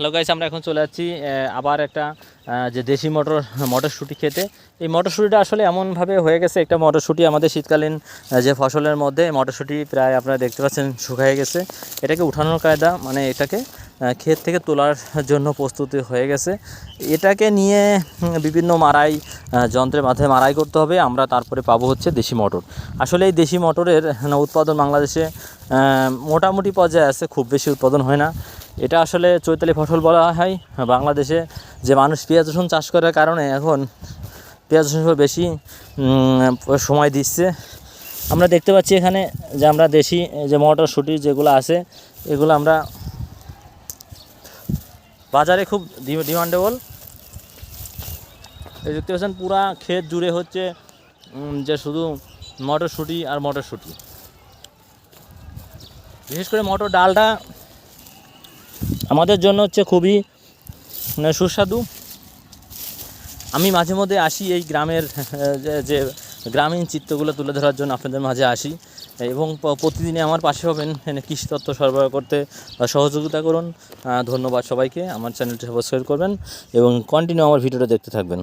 Hello guys আমরা এখন চলে যাচ্ছি আবার একটা যে দেশি মটর, মটরশুঁটি খেতে। এই মটরশুঁটিটা আসলে এমনভাবে হয়ে গেছে, একটা মটরশুঁটি আমাদের শীতকালীন যে ফসলের মধ্যে মটরশুঁটি প্রায় আপনারা দেখতে পাচ্ছেন শুকিয়ে গেছে। এটাকে উঠানোর কায়দা মানে এটাকে ক্ষেত থেকে তোলার জন্য প্রস্তুতি হয়ে গেছে। এটাকে নিয়ে বিভিন্ন মারাই যন্ত্রের মাধ্যমে মারাই করতে হবে, আমরা তারপরে পাবো হচ্ছে দেশি মটর। আসলে এই দেশি মটরের উৎপাদন বাংলাদেশে মোটামুটি পর্যায়ে আছে, খুব বেশি উৎপাদন হয় না। এটা আসলে চৈতালি ফসল বলা হয় বাংলাদেশে। যে মানুষ পেঁয়াজ, রসুন চাষ করার কারণে এখন পেঁয়াজ, রসুন বেশি সময় দিচ্ছে। আমরা দেখতে পাচ্ছি এখানে যে আমরা দেশি যে মটরশুঁটি যেগুলো আছে, এগুলো আমরা বাজারে খুব ডিমান্ডেবল। এই দেখতে পাচ্ছেন, পুরা ক্ষেত জুড়ে হচ্ছে যে শুধু মটরশুঁটি আর মটরশুঁটি। বিশেষ করে মটর ডালটা আমাদের জন্য হচ্ছে খুবই মানে সুস্বাদু। আমি মাঝে মধ্যে আসি এই গ্রামের, যে- গ্রামীণ চিত্রগুলো তুলে ধরার জন্য আপনাদের মাঝে আসি। এবং প্রতিদিনে আমার পাশে হবেন কৃষি তত্ত্ব সরবরাহ করতে সহযোগিতা করুন। ধন্যবাদ সবাইকে। আমার চ্যানেলটি সাবস্ক্রাইব করবেন এবং কন্টিনিউ আমার ভিডিওটা দেখতে থাকবেন।